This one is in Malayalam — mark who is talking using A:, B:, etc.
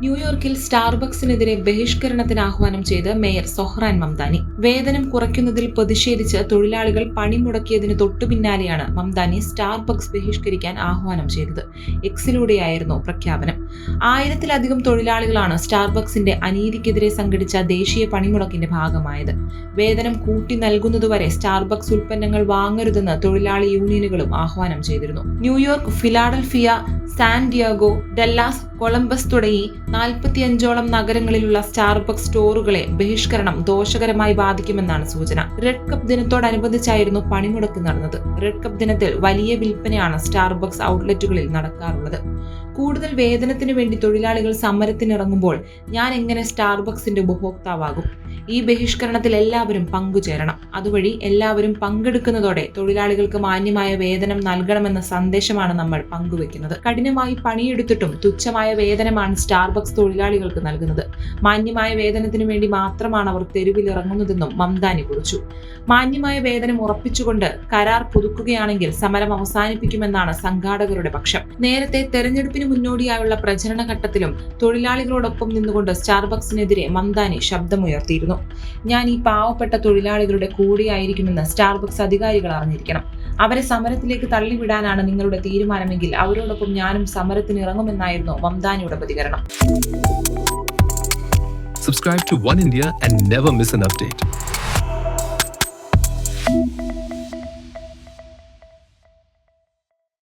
A: ന്യൂയോർക്കിൽ സ്റ്റാർബക്സിനെതിരെ ബഹിഷ്കരണത്തിന് ആഹ്വാനം ചെയ്ത് മേയർ സൊഹ്റാൻ മംദാനി. വേതനം കുറയ്ക്കുന്നതിൽ പ്രതിഷേധിച്ച് തൊഴിലാളികൾ പണിമുടക്കിയതിന് തൊട്ടു പിന്നാലെയാണ് മംദാനി സ്റ്റാർബക്സ് ബഹിഷ്കരിക്കാൻ ആഹ്വാനം ചെയ്തത്. എക്സിലൂടെയായിരുന്നു പ്രഖ്യാപനം. ആയിരത്തിലധികം തൊഴിലാളികളാണ് സ്റ്റാർബക്സിന്റെ അനീതിക്കെതിരെ സംഘടിച്ച ദേശീയ പണിമുടക്കിന്റെ ഭാഗമായത്. വേതനം കൂട്ടി നൽകുന്നതുവരെ സ്റ്റാർബക്സ് ഉൽപ്പന്നങ്ങൾ വാങ്ങരുതെന്ന് തൊഴിലാളി യൂണിയനുകളും ആഹ്വാനം ചെയ്തിരുന്നു. New York Philadelphia San Diego Dallas Columbus തുടങ്ങി നാൽപ്പത്തിയഞ്ചോളം നഗരങ്ങളിലുള്ള സ്റ്റാർബക്സ് സ്റ്റോറുകളെ ബഹിഷ്കരണം ദോഷകരമായി ബാധിക്കുമെന്നാണ് സൂചന. റെഡ് കപ്പ് ദിനത്തോടനുബന്ധിച്ചായിരുന്നു പണിമുടക്ക് നടന്നത്. റെഡ് കപ്പ് ദിനത്തിൽ വലിയ വിൽപ്പനയാണ് സ്റ്റാർബക്സ് ഔട്ട്ലെറ്റുകളിൽ നടക്കാറുള്ളത്. കൂടുതൽ വേതനത്തിന് വേണ്ടി തൊഴിലാളികൾ സമരത്തിനിറങ്ങുമ്പോൾ ഞാൻ എങ്ങനെ സ്റ്റാർബക്സിന്റെ ഉപഭോക്താവാകും? ഈ ബഹിഷ്കരണത്തിൽ എല്ലാവരും പങ്കുചേരണം. അതുവഴി എല്ലാവരും പങ്കെടുക്കുന്നതോടെ തൊഴിലാളികൾക്ക് മാന്യമായ വേതനം നൽകണമെന്ന സന്ദേശമാണ് നമ്മൾ പങ്കുവെക്കുന്നത്. കഠിനമായി പണിയെടുത്തിട്ടും തുച്ഛമായ വേതനമാണ് സ്റ്റാർബക്സ് തൊഴിലാളികൾക്ക് നൽകുന്നത്. മാന്യമായ വേതനത്തിനു വേണ്ടി മാത്രമാണ് അവർ തെരുവിലിറങ്ങുന്നതെന്നും മംദാനി കുറിച്ചു. മാന്യമായ വേതനം ഉറപ്പിച്ചുകൊണ്ട് കരാർ പുതുക്കുകയാണെങ്കിൽ സമരം അവസാനിപ്പിക്കുമെന്നാണ് സംഘാടകരുടെ പക്ഷം. നേരത്തെ തെരഞ്ഞെടുപ്പിന് മുന്നോടിയായുള്ള പ്രചരണ ഘട്ടത്തിലും തൊഴിലാളികളോടൊപ്പം നിന്നുകൊണ്ട് സ്റ്റാർബക്സിനെതിരെ മംദാനി ശബ്ദമുയർത്തിയിരുന്നു. ഞാൻ ഈ പാവപ്പെട്ട തൊഴിലാളികളുടെ കൂടെയായിരിക്കുമെന്ന് സ്റ്റാർബക്സ് അധികാരികൾ അറിഞ്ഞിരിക്കണം. അവരെ സമരത്തിലേക്ക് തള്ളിവിടാനാണ് നിങ്ങളുടെ തീരുമാനമെങ്കിൽ അവരോടൊപ്പം ഞാനും സമരത്തിന് ഇറങ്ങുമെന്നായിരുന്നു മംദാനിയുടെ പ്രതികരണം
B: Subscribe to One India and never miss an update.